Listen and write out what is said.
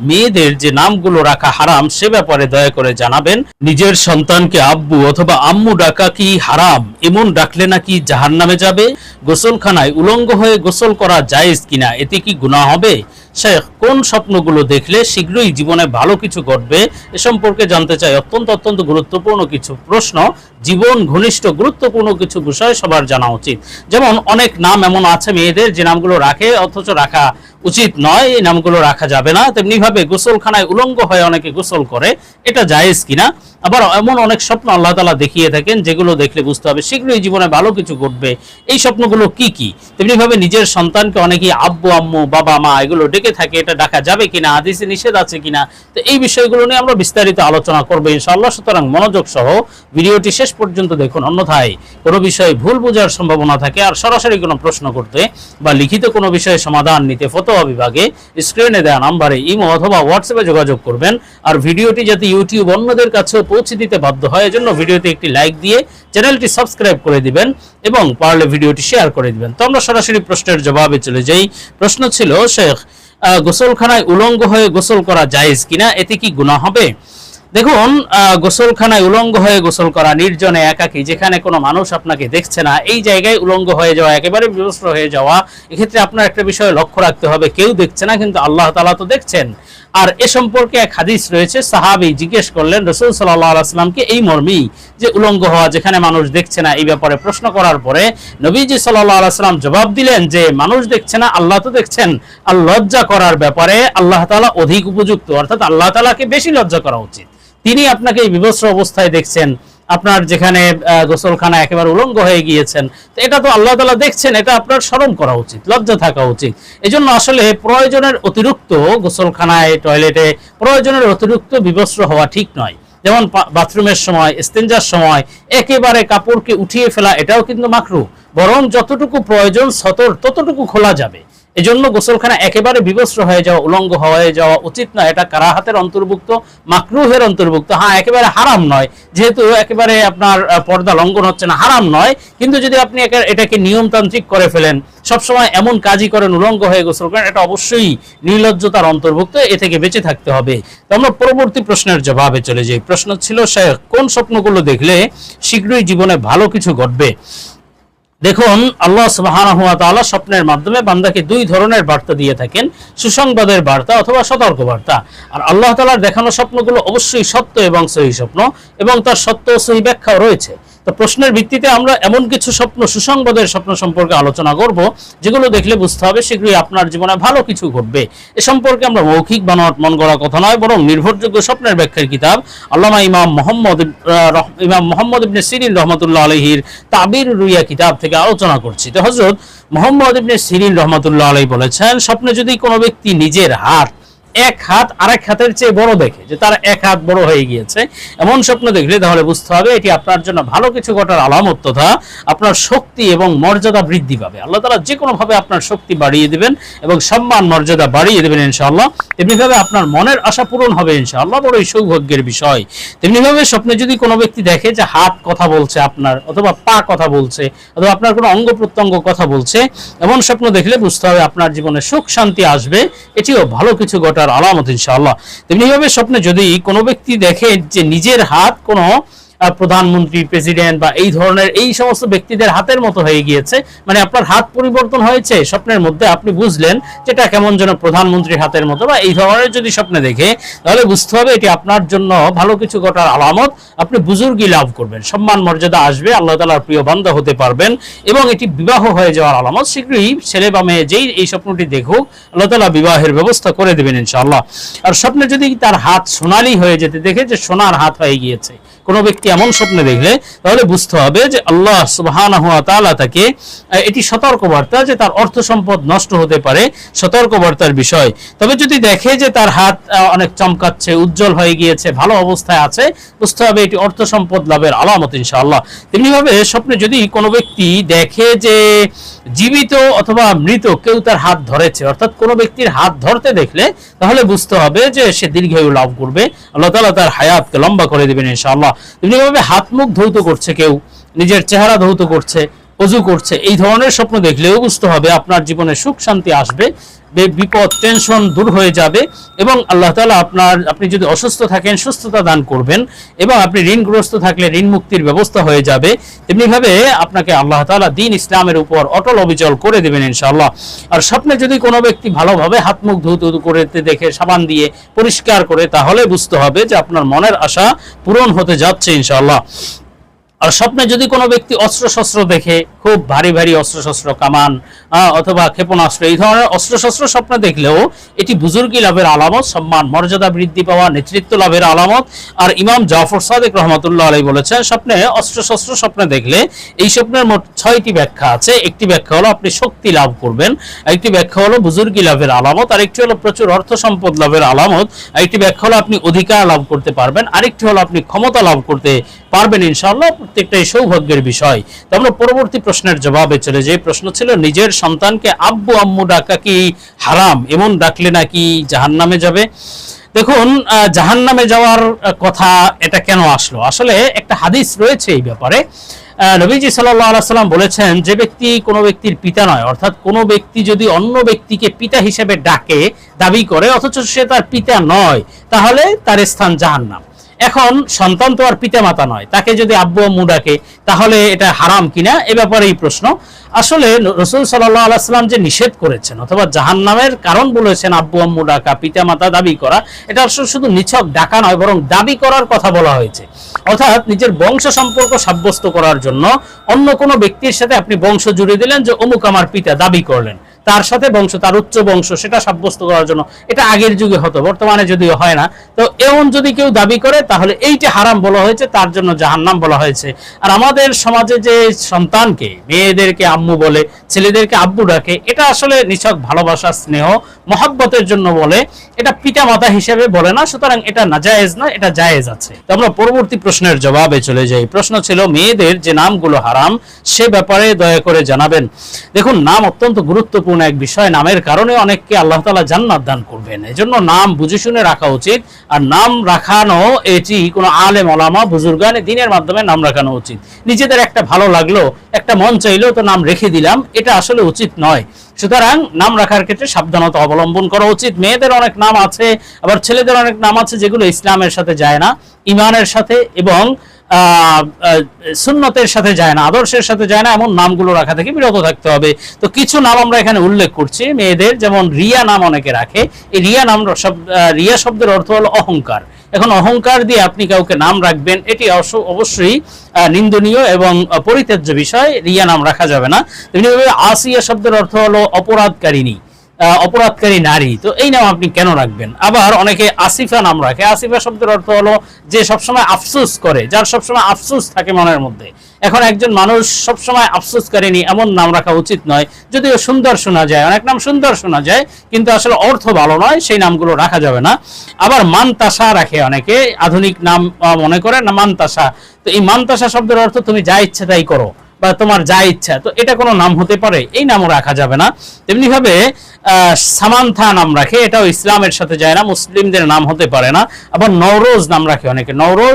মেয়েদের যে নামগুলো রাখা হারাম, সে ব্যাপারে দয়া করে জানাবেন। নিজের সন্তানকে আব্বু অথবা আম্মু ডাকা কি হারাম? এমন ডাকলে নাকি জাহান নামে যাবে? গোসলখানায় উলঙ্গ হয়ে গোসল করা জায়েজ কিনা? এতে কি গুনাহ হবে? শেখ, কোন স্বপ্নগুলো দেখলে শীঘ্রই জীবনে ভালো কিছু ঘটবে? এ সম্পর্কে জানতে চাই অত্যন্ত অত্যন্ত গুরুত্বপূর্ণ কিছু প্রশ্ন। জীবন ঘনিষ্ঠ, গুরুত্বপূর্ণ কিছু বিষয় সবার জানা উচিত। যেমন, অনেক নাম এমন আছে মেয়েদের যে নামগুলো রাখে, অথচ রাখা উচিত নয়, এই নামগুলো রাখা যাবে না। তেমনি ভাবে গোসলখানায় উলঙ্গ হয়ে অনেকে গোসল করে, এটা জায়েজ কিনা? আবার এমন অনেক স্বপ্ন আল্লাহ তালা দেখিয়ে থাকেন, যেগুলো দেখলে বুঝতে হবে শীঘ্রই জীবনে ভালো কিছু ঘটবে। এই স্বপ্নগুলো কি কি? তেমনি ভাবে নিজের সন্তানকে অনেকেই আব্বু, আম্মু, বাবা, মা এগুলো ডেকে থাকে, এটা ডাকা যাবে কিনা আদিসে নিষেধ আছে কিনা? তো এই বিষয়গুলো নিয়ে আমরা বিস্তারিত আলোচনা করব ইনশাআল্লাহ। সুতরাং মনোযোগ সহ ভিডিওটি শেষ পর্যন্ত দেখুন। অন্যথায় কোনো বিষয়ে ভুল বোঝার সম্ভাবনা থাকে, আর সরাসরি কোনো প্রশ্ন করতে বা লিখিত কোনো বিষয়ে সমাধান নিতে ফতোয়া বিভাগে স্ক্রিনে দেওয়া নাম্বারে ইমো অথবা হোয়াটসঅ্যাপে যোগাযোগ করবেন। আর ভিডিওটি যাতে ইউটিউব অন্যদের কাছেও পৌঁছে দিতে বাধ্য হয়, এজন্য ভিডিওতে একটি লাইক দিয়ে চ্যানেলটি সাবস্ক্রাইব করে দিবেন এবং পারলে ভিডিওটি শেয়ার করে দিবেন। তো আমরা সরাসরি প্রশ্নের জবাবে চলে যাই। প্রশ্ন ছিল, শেখ গোসলখানায় উলঙ্গ হয়ে গোসল করা জায়েজ কিনা? এতে কি গুণা হবে? দেখুন গোসলখানায় উলঙ্গ হয়ে গোসল করা নির্জনে একাকী, যেখানে কোনো মানুষ আপনাকে দেখছে না, এই জায়গায় উলঙ্গ হয়ে যাওয়া, একেবারে বিবস্ত্র হয়ে যাওয়া, এক্ষেত্রে আপনার একটা বিষয় লক্ষ্য রাখতে হবে, কেউ দেখছে না, কিন্তু আল্লাহ তালা তো দেখছেন। আর এ সম্পর্কে এক হাদিস রয়েছে, সাহাবি জিজ্ঞেস করলেন, রসুল সাল্লাহ আসলামকে এই মর্মেই যে উলঙ্গ হওয়া, যেখানে মানুষ দেখছে না, এই ব্যাপারে প্রশ্ন করার পরে নবীজি সাল্লাহ আসলাম জবাব দিলেন যে, মানুষ দেখছে না, আল্লাহ তো দেখছেন। আর লজ্জা করার ব্যাপারে আল্লাহ তালা অধিক উপযুক্ত, অর্থাৎ আল্লাহ তালাকে বেশি লজ্জা করা উচিত। তিনি আপনাকে এই বিবস্ত্র অবস্থায় দেখছেন, আপনার যেখানে গোসলখানা একেবারে উলঙ্গ হয়ে গিয়েছেন। তো এটা তো আল্লাহ তালা দেখছেন, এটা আপনার স্মরণ করা উচিত, লজ্জা থাকা উচিত। এজন্য আসলে প্রয়োজনের অতিরিক্ত গোসলখানায়, টয়লেটে প্রয়োজনের অতিরিক্ত বিবস্ত্র হওয়া ঠিক নয়। যেমন বাথরুমের সময় স্তেঞ্জার সময়, একেবারে কাপড়কে উঠিয়ে ফেলা, এটাও কিন্তু মাকরু। বরং যতটুকু প্রয়োজন সতর, ততটুকু খোলা যাবে। এজন্য গোসলখানা একেবারে বিবস্ত্র হয়ে যাওয়া, উলঙ্গ হয়ে যাওয়া উচিত না এটা কারাহাতের অন্তর্ভুক্ত, মাকরুহের অন্তর্ভুক্ত। হ্যাঁ একেবারে হারাম নয়। যেহেতু একেবারে আপনার পর্দা লঙ্ঘন হচ্ছে না, হারাম নয়। কিন্তু যদি আপনি এটাকে নিয়মতান্ত্রিক করে ফেলেন, সবসময় এমন কাজই করেন, উলঙ্গ হয়ে গোসল করেন, এটা অবশ্যই নির্লজ্জতার অন্তর্ভুক্ত, এ থেকে বেঁচে থাকতে হবে। তো আমরা পরবর্তী প্রশ্নের জবাবে চলে যাই। প্রশ্ন ছিল, শেখ, কোন স্বপ্নগুলো দেখলে শীঘ্রই জীবনে ভালো কিছু ঘটবে? দেখুন, আল্লাহ সুবহানাহু তাআলা স্বপ্নের মাধ্যমে বান্দাকে দুই ধরনের বার্তা দিয়ে থাকেন, সুসংবাদের বার্তা অথবা সতর্ক বার্তা আর আল্লাহ তালার দেখানো স্বপ্নগুলো অবশ্যই সত্য এবং সহি স্বপ্ন, এবং তার সত্য সহি ব্যাখ্যাও রয়েছে। তো প্রশ্নের ভিত্তিতে আমরা এমন কিছু স্বপ্ন, সুসংবাদের স্বপ্ন সম্পর্কে আলোচনা করব, যেগুলো দেখলে বুঝতে হবে শীঘ্রই আপনার জীবনে ভালো কিছু ঘটবে। এ সম্পর্কে আমরা মৌখিক বানোয়াট মন গড়া কথা নয়, বরং নির্ভরযোগ্য স্বপ্নের ব্যাখ্যার কিতাব আল্লামা ইমাম মোহাম্মদ ইমাম মোহাম্মদ ইবনে সিরিন রহমতুল্লাহ আলহির তাবির রুইয়া কিতাব থেকে আলোচনা করছি। তো হজরত মোহাম্মদ ইবনে সিরিন রহমতুল্লাহ আলহী বলেছেন, স্বপ্নে যদি কোনো ব্যক্তি নিজের হাত এক হাত আরেক হাতের চেয়ে বড় দেখে, যে তার এক হাত বড় হয়ে গিয়েছে। এমন স্বপ্ন দেখলে তাহলে বুঝতে হবে এটি আপনার জন্য ভালো কিছু ঘটার আলামত তথা আপনার শক্তি এবং মর্যাদা বৃদ্ধি পাবে। আল্লাহ তালা যে কোনো ভাবে আপনার শক্তি বাড়িয়ে দেবেন এবং সম্মান, মর্যাদা বাড়িয়ে দেবেন ইনশাআল্লাহ। তেমনিভাবে আপনার মনের আশা পূরণ হবে ইনশাআল্লাহ। বড়ই সৌভাগ্যের বিষয়। তেমনিভাবে স্বপ্নে যদি কোনো ব্যক্তি দেখে যে হাত কথা বলছে আপনার অথবা পা কথা বলছে অথবা আপনার কোনো অঙ্গ প্রত্যঙ্গ কথা বলছে, এমন স্বপ্ন দেখলে বুঝতে হবে আপনার জীবনে সুখ শান্তি আসবে। এটিও ভালো কিছু ঘটার আলামত ইনশাআল্লাহ। তেমনিভাবে স্বপ্নে যদি কোনো ব্যক্তি দেখে যে নিজের হাত কোনো প্রধানমন্ত্রী প্রেসিডেন্ট বা এই ধরনের এই সমস্ত ব্যক্তিদের হাতের মতো হয়ে গিয়েছে। মানে আপনার হাত পরিবর্তন হয়েছে, স্বপ্নের মধ্যে আপনি বুঝলেন যেটা কেমন যেন প্রধানমন্ত্রীর হাতের মতো বা এই ধরনের যদি স্বপ্নে দেখে, তাহলে বুঝতে হবে এটি আপনার জন্য ভালো কিছু ঘটার আলামত। আপনি বুজুর্গি লাভ করবেন, সম্মান, মর্যাদা আসবে, আল্লাহ তালার প্রিয় বান্ধা হতে পারবেন এবং এটি বিবাহ হয়ে যাওয়ার আলামত। শীঘ্রই ছেলে বা মেয়ে যেই এই স্বপ্নটি দেখুক, আল্লাহ তালা বিবাহের ব্যবস্থা করে দেবেন ইনশাআল্লাহ। আর স্বপ্নে যদি তার হাত সোনালি হয়ে যেতে দেখে যে সোনার হাত হয়ে গিয়েছে কোনো ব্যক্তি এমন স্বপ্নে দেখলে, তাহলে বুঝতে হবে যে আল্লাহ সুবহানাহু ওয়া তাআলা তাকে এটি সতর্কবার্তা যে তার অর্থ সম্পদ নষ্ট হতে পারে, সতর্কবার্তার বিষয়। তবে যদি দেখে যে তার হাত অনেক চমকাচ্ছে, উজ্জ্বল হয়ে গিয়েছে, ভালো অবস্থায় আছে, বুঝতে হবে এটি অর্থ সম্পদ লাভের আলামত ইনশাআল্লাহ। তেমনিভাবে স্বপ্নে যদি কোনো ব্যক্তি দেখে যে জীবিত অথবা মৃত কেউ তার হাত ধরেছে, অর্থাৎ কোনো ব্যক্তির হাত ধরতে দেখলে, তাহলে বুঝতে হবে যে সে দীর্ঘায়ু লাভ করবে। আল্লাহ তাআলা তার হায়াতকে লম্বা করে দেবেন ইনশাআল্লাহ। তেমনিভাবে হাত মুখ ধৌত করছে কেউ নিজের চেহারা ধৌত করছে অজু করছে। এই ধরনের স্বপ্ন দেখলেও বুঝতে হবে আপনার জীবনে সুখ শান্তি আসবে বিপদ, টেনশন দূর হয়ে যাবে এবং আল্লাহ তাআলা আপনার, আপনি যদি অসুস্থ থাকেন, সুস্থতা দান করবেন এবং আপনি ঋণগ্রস্ত থাকলে ঋণ মুক্তির ব্যবস্থা হয়ে যাবে। তেমনিভাবে আপনাকে আল্লাহ তাআলা দিন ইসলামের উপর অটল অবিচল করে দেবেন ইনশাআল্লাহ। আর স্বপ্নে যদি কোনো ব্যক্তি ভালোভাবে হাত মুখ ধুতু করে দেখে, সাবান দিয়ে পরিষ্কার করে, তাহলে বুঝতে হবে যে আপনার মনের আশা পূরণ হতে যাচ্ছে ইনশাআল্লাহ। আর স্বপ্নে যদি কোনো ব্যক্তি অস্ত্র শস্ত্র দেখে, খুব ভারী ভারী অস্ত্র শস্ত্র কামান অথবা ক্ষেপণাস্ত্র, এই ধরনের অস্ত্র শস্ত্র স্বপ্ন দেখলেও এটি বুজুর্গি লাভের আলামত, সম্মান, মর্যাদা বৃদ্ধি পাওয়া, নেতৃত্ব লাভের আলামত। আর ইমাম জাফর সাদেক রহমতুল্লাহ আলাই বলেছেন, স্বপ্নে অস্ত্র শস্ত্র স্বপ্নে দেখলে এই স্বপ্নের মোট ছয়টি ব্যাখ্যা আছে। একটি ব্যাখ্যা হলো, আপনি শক্তি লাভ করবেন একটি ব্যাখ্যা হলো, বুজুর্গি লাভের আলামত। আরেকটি হলো, প্রচুর অর্থ সম্পদ লাভের আলামত। আরেকটি ব্যাখ্যা হলো, আপনি অধিকার লাভ করতে পারবেন। আরেকটি হলো, আপনি ক্ষমতা লাভ করতে পারবেন ইনশাআল্লাহ, প্রত্যেকটাই সৌভাগ্যের বিষয়। তো আমরা পরবর্তী প্রশ্নের জবাবে চলে যাই। প্রশ্ন ছিল, নিজের সন্তানকে আব্বু আম্মু ডাকা কি হারাম? এমন ডাকলে নাকি জাহান্নামে যাবে? দেখুন জাহান নামে যাওয়ার কথা এটা কেন আসলো? আসলে একটা হাদিস রয়েছে এই ব্যাপারে। নবীজি সাল্লাহ সাল্লাম বলেছেন, যে ব্যক্তি কোনো ব্যক্তির পিতা নয়, অর্থাৎ কোনো ব্যক্তি যদি অন্য ব্যক্তিকে পিতা হিসেবে ডাকে, দাবি করে, অথচ সে তার পিতা নয়, তাহলে তার স্থান জাহান্নাম। এখন সন্তান তো আর পিতা মাতা নয়, তাকে যদি আব্বু আম্মু ডাকে, তাহলে এটা হারাম কিনা? এ ব্যাপারে এই প্রশ্ন। আসলে রসুল সাল্লাহ আলাইসাল্লাম যে নিষেধ করেছেন, অথবা জাহান নামের কারণ বলেছেন আব্বু আম্মু ডাকা পিতা মাতা দাবি করা, এটা আসলে শুধু নিছক ডাকা নয়, বরং দাবি করার কথা বলা হয়েছে। অর্থাৎ নিজের বংশ সম্পর্ক সাব্যস্ত করার জন্য অন্য কোনো ব্যক্তির সাথে আপনি বংশ জুড়ে দিলেন যে অমুক আমার পিতা দাবি করলেন। তার সাথে বংশ, তার উচ্চ বংশ, সেটা সাব্যস্ত করার জন্য। এটা আগের যুগে হতো, বর্তমানে যদিও হয় না। তো এমন যদি কেউ দাবি করে, তাহলে এইটা হারাম বলা হয়েছে, তার জন্য জাহান্নাম বলা হয়েছে। আর আমাদের সমাজে যে সন্তানকে, মেয়েদেরকে আম্মু বলে, ছেলেদেরকে আব্বু ডাকে, এটা আসলে নিছক ভালোবাসা, স্নেহ, মহাব্বতের জন্য বলে। এটা পিতা মাতা হিসেবে বলে না, সুতরাং এটা না জায়েজ না এটা জায়েজ আছে। তো আমরা পরবর্তী প্রশ্নের জবাবে চলে যাই। প্রশ্ন ছিল, মেয়েদের যে নামগুলো হারাম, সে ব্যাপারে দয়া করে জানাবেন। দেখুন, নাম অত্যন্ত গুরুত্বপূর্ণ। এক বিষয়, নামের কারণে অনেককে আল্লাহ তালা জান্নাত দান করবেন। এজন্য নাম বুঝে শুনে রাখা উচিত, আর নাম রাখানো, এটি কোনো আলেম, ওলামা বুজুর্গান দিনের মাধ্যমে নাম রাখানো উচিত। নিজেদের একটা ভালো লাগল, একটা মন চাইলো, তো নাম রেখে দিলাম, এটা আসলে উচিত নয়। সুতরাং নাম রাখার ক্ষেত্রে সাবধানতা অবলম্বন করা উচিত। মেয়েদের অনেক নাম আছে, আবার ছেলেদের অনেক নাম আছে যেগুলো ইসলামের সাথে যায় না, ইমানের সাথে, এবং সুন্নতের সাথে যায় না আদর্শের সাথে যায় না এমন নামগুলো রাখা থেকে বিরত থাকতে হবে। তো কিছু নাম আমরা এখানে উল্লেখ করছি মেয়েদের যেমন রিয়া নাম অনেকে রাখে। এই রিয়া নাম রিয়া শব্দের অর্থ হলো অহংকার। এখন অহংকার দিয়ে আপনি কাউকে নাম রাখবেন এটি অবশ্য- অবশ্যই নিন্দনীয় এবং পরিত্যাজ্য বিষয় রিয়া নাম রাখা যাবে না। আসিয়া শব্দের অর্থ হলো অপরাধকারিণী। আহ, অপরাধকারী নারী। তো এই নাম আপনি কেন রাখবেন? আবার অনেকে আসিফা নাম রাখে। আসিফা শব্দের অর্থ হলো যে সবসময় আফসোস করে যার সবসময় আফসোস থাকে মনের মধ্যে। এখন একজন মানুষ সবসময় করেনি এমন নাম রাখা উচিত নয় যদিও সুন্দর শোনা যায়। অনেক নাম সুন্দর শোনা যায় কিন্তু আসলে অর্থ ভালো নয় সেই নামগুলো রাখা যাবে না। আবার মানতাসা রাখে অনেকে আধুনিক নাম মনে করে না মানতাসা। তো এই মানতাসা শব্দের অর্থ তুমি যা ইচ্ছে তাই করো বা তোমার যা ইচ্ছা। তো এটা কোনো নাম হতে পারে এই নামও রাখা যাবে না। তেমনি ভাবে আহ, সামান্থা নাম রাখে। এটাও ইসলামের সাথে যায় না, মুসলিমদের নাম হতে পারে না। আবার নওরোজ নাম রাখে অনেকে। নওরোজ